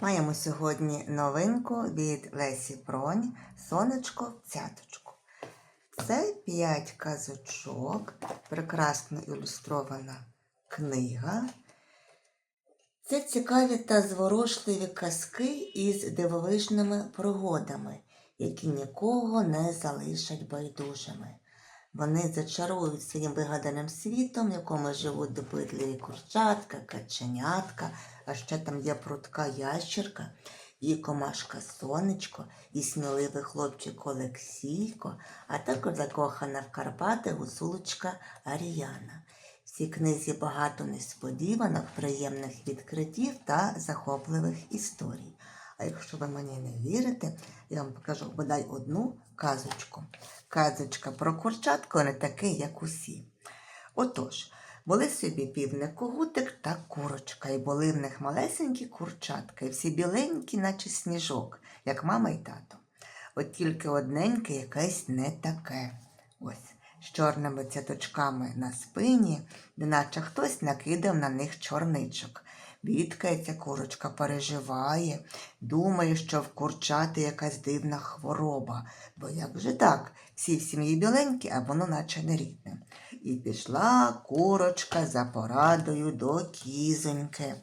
Маємо сьогодні новинку від Лесі Бронь Сонечко в цяточку. Це 5 казочок, прекрасно ілюстрована книга. Це цікаві та зворушливі казки із дивовижними пригодами, які нікого не залишать байдужими. Вони зачарують своїм вигаданим світом, в якому живуть допитливі курчатка, каченятка, а ще там є прутка ящерка, і комашка сонечко, і сміливий хлопчик Олексійко, а також закохана в Карпати гусулочка Аріяна. В цій книзі багато несподіванок, приємних відкриттів та захопливих історій. А якщо ви мені не вірите, я вам покажу бодай одну казочку. Казочка про курчатку не такий, як усі. Отож, були собі півник когутик та курочка, і були в них малесенькі курчатка, і всі біленькі, наче сніжок, як мама і тато. От тільки одненьке якесь не таке. Ось, з чорними цяточками на спині, неначе хтось накидав на них чорничок. Бідкається курочка, переживає, думає, що в курчати якась дивна хвороба, бо як же так, всі в сім'ї біленькі, а воно наче не рідне. І пішла курочка за порадою до кізоньки.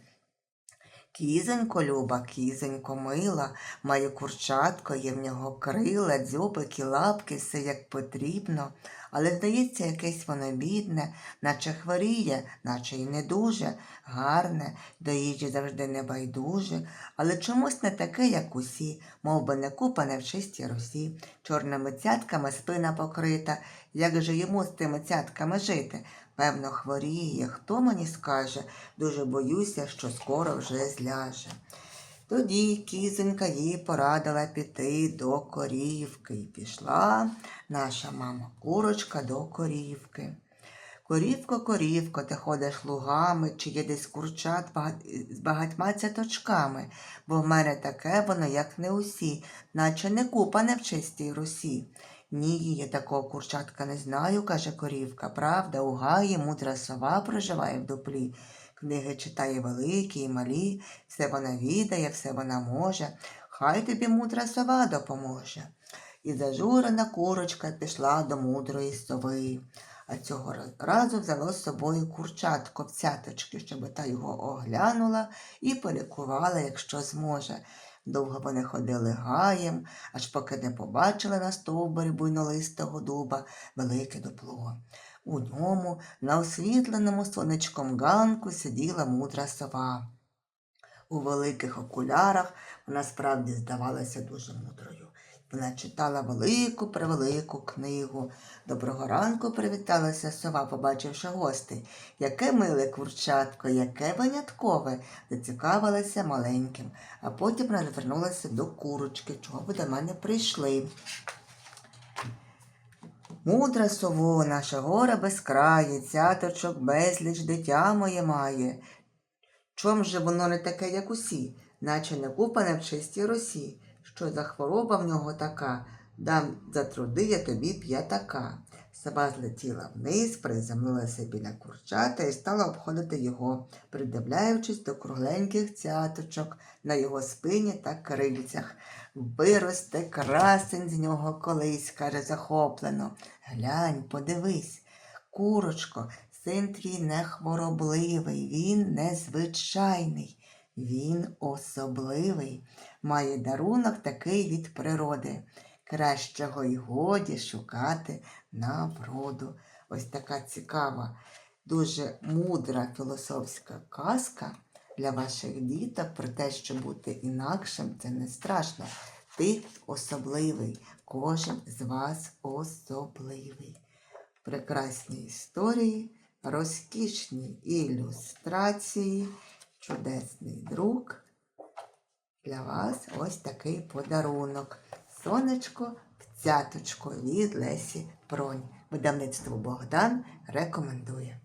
Кізонько люба, кізонько мила, має курчатко, є в нього крила, дзьобики, лапки, все як потрібно. Але, здається, якесь воно бідне, наче хворіє, наче й не дуже, гарне, до їжі завжди не байдуже, але чомусь не таке, як усі, мов би не купане в чистій росі, чорними цятками спина покрита. Як же йому з тими цятками жити? Певно, хворіє, хто мені скаже, дуже боюся, що скоро вже зляже. Тоді кізонька їй порадила піти до корівки, і пішла наша мама курочка до корівки. Корівко, корівко, ти ходиш лугами, чи є десь курчат з багатьма цяточками, бо в мене таке воно, як не усі, наче не купане в чистій русі. Ні, я такого курчатка не знаю, каже корівка. Правда, у гаї мудра сова проживає в дуплі. Книги читає великі і малі, все вона відає, все вона може. Хай тобі мудра сова допоможе. І зажурена курочка пішла до мудрої сови. А цього разу взяло з собою курчатко в цяточки, щоб та його оглянула і полікувала, якщо зможе. Довго вони ходили гаєм, аж поки не побачили на стовбурі буйнолистого дуба велике дупло. У ньому, на освітленому сонечком ганку, сиділа мудра сова. У великих окулярах вона справді здавалася дуже мудрою. Вона читала велику превелику книгу. Доброго ранку привіталася сова, побачивши гостей. Яке миле курчатко, яке виняткове, зацікавилася маленьким, а потім вона звернулася до курочки, чого ви до мене прийшли. Мудра сово, наша гора безкрає, цяточок безліч дитя моє має. Чом же воно не таке, як усі, наче не купане в чистій росі? Що за хвороба в нього така? Дам за труди я тобі п'ятака. Сова злетіла вниз, приземлилася біля курчата і стала обходити його, придивляючись до кругленьких цяточок на його спині та крильцях. Виросте красень з нього колись, каже захоплено. Глянь, подивись, курочко, син твій не хворобливий, він незвичайний, він особливий, має дарунок такий від природи. Кращого й годі шукати на вроду. Ось така цікава, дуже мудра філософська казка для ваших діток про те, що бути інакшим це не страшно. Ти особливий, кожен з вас особливий. Прекрасні історії, розкішні ілюстрації, чудесний друг. Для вас ось такий подарунок. Сонечко в цяточку від Лесі Бронь. Видавництво Богдан рекомендує.